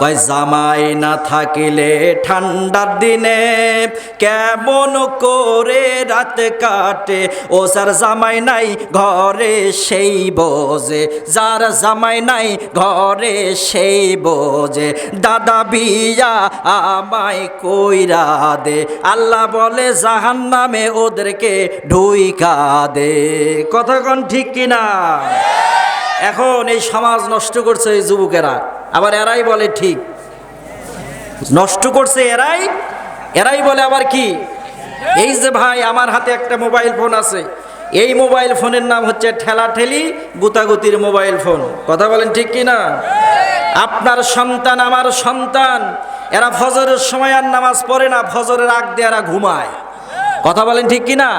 কয়, জামাই না থাকিলে ঠান্ডার দিনে কেমন করে রাত কাটে? ও যার জামাই নাই ঘরে সেই বোঝে, যার জামাই নাই ঘরে সেই বোঝে। দাদা বিয়া আমায় কইরা দে, আল্লাহ বলে জাহান নামে ওদেরকে ঢুইকা দে। কথাক্ষণ ঠিক কিনা? এখন এই সমাজ নষ্ট করছে এই যুবকেরা। আবার এরাই বলে ঠিক। নষ্ট করছে এরাই এরাই বলে আবার কি? এই যে ভাই, আমার হাতে একটা মোবাইল ফোন আছে। এই মোবাইল ফোনের নাম হচ্ছে ঠেলা ঠেলি গুতাগুতির মোবাইল ফোন। কথা বলেন ঠিক কি না আপনার সন্তান আমার সন্তান। এরা ফজরের সময় আর নামাজ পড়ে না, ফজরের আগ দিয়ে এরা ঘুমায়। কথা বলেন ঠিক কি না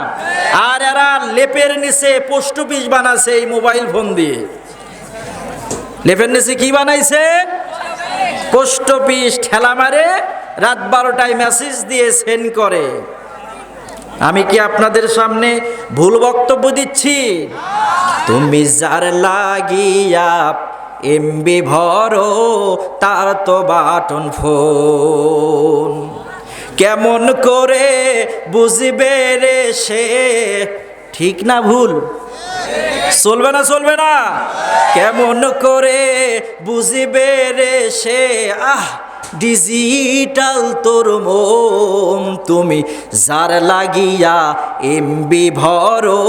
আর এরা লেপের নিচে পোস্ট অফিস বানাচ্ছে এই মোবাইল ফোন দিয়ে। লেপের নিচে কি বানাইছে? পোস্ট অফিস ঠেলা মারে, রাত বারোটায় মেসেজ দিয়ে সেন্ড করে। আমি কি আপনাদের সামনে ভুল বক্তব্য দিচ্ছি? তুমি যার লাগিয়া এমবি ভরো, তার তো বাটন ফোন। কেমন করে বুঝবে রে সে? ঠিক না ভুল? চলবে না চলবে না। কেমন করে বুঝিবে রে সে? আহ ডিজিটাল তোর মন। তুমি যার লাগিয়া এমবি ভরো,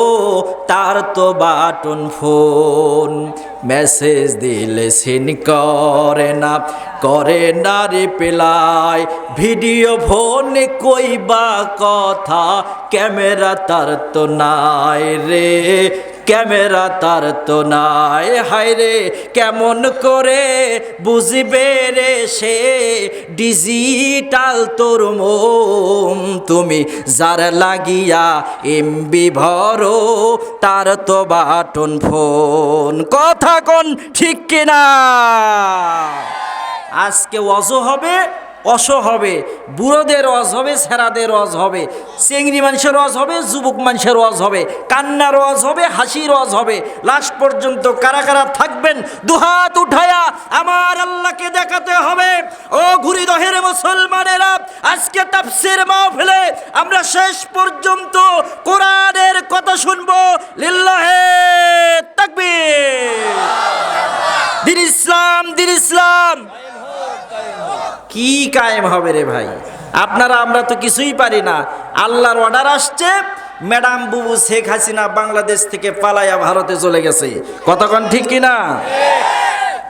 তার তো বাটন ফোন। মেসেজ দিলে সিন করে না করে না রিপ্লাই ভিডিও ফোনে কইবা কথা, ক্যামেরা তার তো নাই রে। ক্যামেরা তার তো নাই। হায় রে, কেমন করে বুঝবে রে সে? ডিজিটাল তোর মন তুমি যার লাগিয়া এমবি ভরো, তার তো বাটন ফোন। কথা কোন ঠিক কিনা? আজকে অজ হবে অস হবে, বুড়োদের রস হবে, সেরাদের রস হবে, চেংড়ি মানুষের রস হবে, যুবক মানুষের রস হবে, কান্নার রস হবে হাসি রস হবে। লাস্ট পর্যন্ত কারা কারা থাকবেন? দুহাত উঠায়া আমার আল্লাহকে দেখাতে হবে। ও ঘুরি দহের মুসলমানেরা, আজকে তাফসির মাহফিলে আমরা শেষ পর্যন্ত কোরআনের কথা শুনব। লিল্লাহে তাকবীর। দিন ইসলাম দিন ইসলাম। কি কায়েম হবে রে ভাই? আপনারা, আমরা তো কিছুই পারি না। আল্লাহর অর্ডার আসছে ম্যাডাম বুবু শেখ হাসিনা বাংলাদেশ থেকে পালাইয়া ভারতে চলে গেছে। কতক্ষণ ঠিক কিনা?